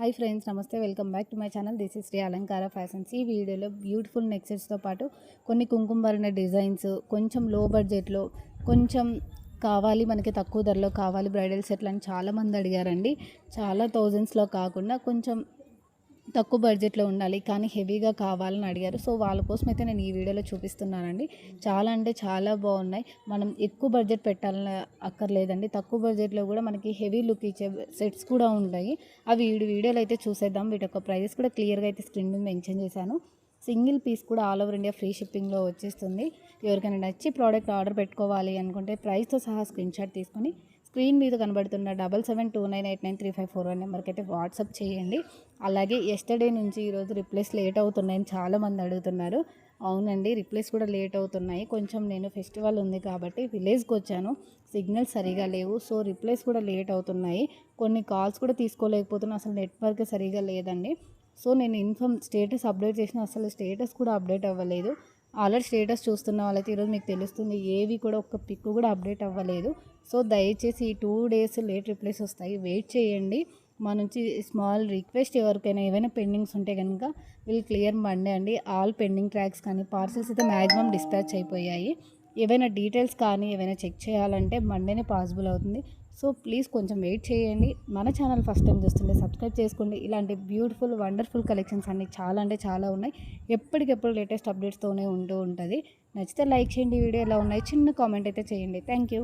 Hi friends నమస్తే. Welcome back to my channel. This is Sri Alankara fashions. ఈ వీడియోలో beautiful నెక్సెట్స్తో పాటు కొన్ని కుంకుమరిన డిజైన్స్ కొంచెం లో బడ్జెట్లో కొంచెం కావాలి మనకి తక్కువ ధరలో కావాలి బ్రైడల్ సెట్లు అని చాలామంది అడిగారండి. చాలా థౌజండ్స్లో కాకుండా కొంచెం తక్కువ బడ్జెట్లో ఉండాలి కానీ హెవీగా కావాలని అడిగారు. సో వాళ్ళ కోసం అయితే నేను ఈ వీడియోలో చూపిస్తున్నానండి. చాలా అంటే చాలా బాగున్నాయి. మనం ఎక్కువ బడ్జెట్ పెట్టాలని అక్కర్లేదండి. తక్కువ బడ్జెట్లో కూడా మనకి హెవీ లుక్ ఇచ్చే సెట్స్ కూడా ఉంటాయి. అవి ఈ వీడియోలో అయితే చూసేద్దాం. వీటి యొక్క ప్రైస్ కూడా క్లియర్గా అయితే స్క్రీన్ మీద మెన్షన్ చేశాను. సింగిల్ పీస్ కూడా ఆల్ ఓవర్ ఇండియా ఫ్రీ షిప్పింగ్లో వచ్చేస్తుంది. ఎవరికైనా నచ్చి ప్రోడక్ట్ ఆర్డర్ పెట్టుకోవాలి అనుకుంటే ప్రైస్తో సహా స్క్రీన్ షాట్ తీసుకొని స్క్రీన్ మీద కనబడుతున్న double seven two nine eight nine three five four one నెంబర్కి అయితే వాట్సాప్ చేయండి. అలాగే ఎస్టర్డే నుంచి ఈరోజు రిప్లేస్ లేట్ అవుతున్నాయని చాలామంది అడుగుతున్నారు. అవునండి రిప్లేస్ కూడా లేట్ అవుతున్నాయి. కొంచెం నేను ఫెస్టివల్ ఉంది కాబట్టి విలేజ్కి వచ్చాను. సిగ్నల్స్ సరిగా లేవు. సో రిప్లేస్ కూడా లేట్ అవుతున్నాయి. కొన్ని కాల్స్ కూడా తీసుకోలేకపోతున్నా అసలు నెట్వర్క్ సరిగా లేదండి. సో నేను ఇన్ఫామ్ స్టేటస్ అప్డేట్ చేసిన అసలు స్టేటస్ కూడా అప్డేట్ అవ్వలేదు. ఆల్రెడీ స్టేటస్ చూస్తున్న వాళ్ళైతే ఈరోజు మీకు తెలుస్తుంది ఏవి కూడా ఒక్క పిక్ కూడా అప్డేట్ అవ్వలేదు. సో దయచేసి ఈ టూ డేస్ లేట్ రిప్లేస్ వస్తాయి. వెయిట్ చేయండి. మా నుంచి స్మాల్ రిక్వెస్ట్ ఎవరికైనా ఏవైనా పెండింగ్స్ ఉంటే కనుక వీళ్ళు క్లియర్ మండే అండి. ఆల్ పెండింగ్ ట్రాక్స్ కానీ పార్సల్స్ అయితే మ్యాక్సిమం డిస్పాచ్ అయిపోయాయి. ఏవైనా డీటెయిల్స్ కానీ ఏవైనా చెక్ చేయాలంటే మండేనే పాసిబుల్ అవుతుంది. సో ప్లీజ్ కొంచెం వెయిట్ చేయండి. మన ఛానల్ ఫస్ట్ టైం చూస్తుంటే సబ్స్క్రైబ్ చేసుకోండి. ఇలాంటి బ్యూటిఫుల్ వండర్ఫుల్ కలెక్షన్స్ అన్నీ చాలా అంటే చాలా ఉన్నాయి. ఎప్పటికెప్పుడు లేటెస్ట్ అప్డేట్స్తోనే ఉంటూ ఉంటుంది. నచ్చితే లైక్ చేయండి. వీడియో ఎలా ఉన్నాయి? చిన్న కామెంట్ అయితే చేయండి. Thank you.